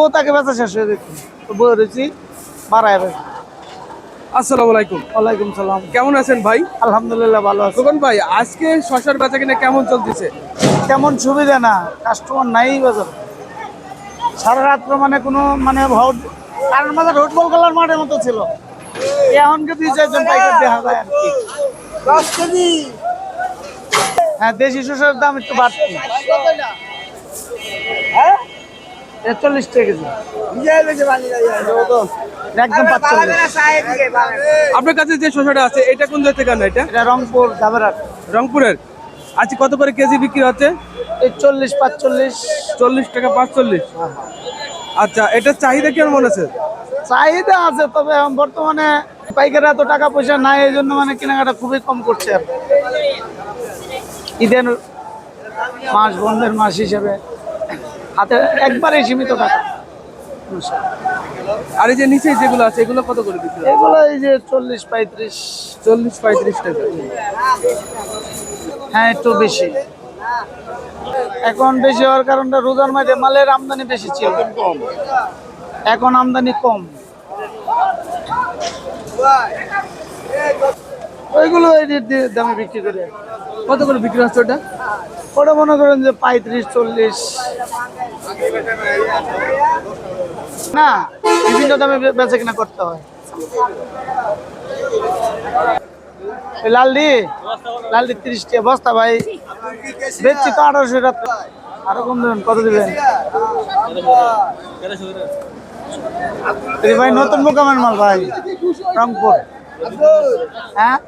ও তাকে বেচা শেষ হয়ে রয়েছি আসসালামু আলাইকুম। ওয়ালাইকুম সালাম। কেমন আছেন ভাই? আলহামদুলিল্লাহ ভালো আছে। খোকন ভাই আজকে শশার বেচা কিনা কেমন চলতেছে? তেমন সুবিধা না কাস্টমার নাই বাজার। সারা রাত্র মানে কোনো মানে কারণ খেলার মাঠের মতো ছিল। এমনকে দুই চারজন পাইকার দেখা যায় আর কি। হ্যাঁ দেশি শসার দাম একটু বাড়তি একচল্লিশ টাকা কেজি। একদম আপনার কাছে যে শশাটা আছে এটা কোন জায়গা থেকে আনা এটা? এটা রংপুর দাবেরাট রংপুরের। আজকে কত করে কেজি বিক্রি হচ্ছে? এই চল্লিশ পাঁচচল্লিশ। চল্লিশ টাকা পাঁচচল্লিশ। আচ্ছা এটার চাহিদা কেমন মনে আছে? চাহিদা আছে তবে বর্তমানে পাইকারি এত টাকা পয়সা নাই এই জন্য মানে কেনাকাটা খুবই কম করছে। আর। ঈদের মাস বন্ধের মাস হিসেবে। হাতে একবারে সীমিত টাকা। আর এই যে নিচে যেগুলো আছে এগুলো কত করে বিক্রি এগুলো এই যে চল্লিশ পঁয়ত্রিশ। চল্লিশ পঁয়ত্রিশ টাকা। হ্যাঁ একটু বেশি। এখন বেশি হওয়ার কারণটা রোজার মাঝে মালের আমদানি বেশি ছিল। এখন আমদানি কম। ওইগুলো এই দামে বিক্রি করে। কত করে বিক্রি হচ্ছে ওটা? ওটা মনে করেন যে পঁয়ত্রিশ, চল্লিশ। না, বিভিন্ন দামে বেচা কিনা করতে হয়। লালডি লালডি তিরিশ টাকা বস্তা ভাই। বেচছি তো আঠারোশো টাকা। আরও কম দেবেন, কত দিবেন? ভাই, নতুন মোকামের মাল ভাই, রংপুর। হ্যাঁ?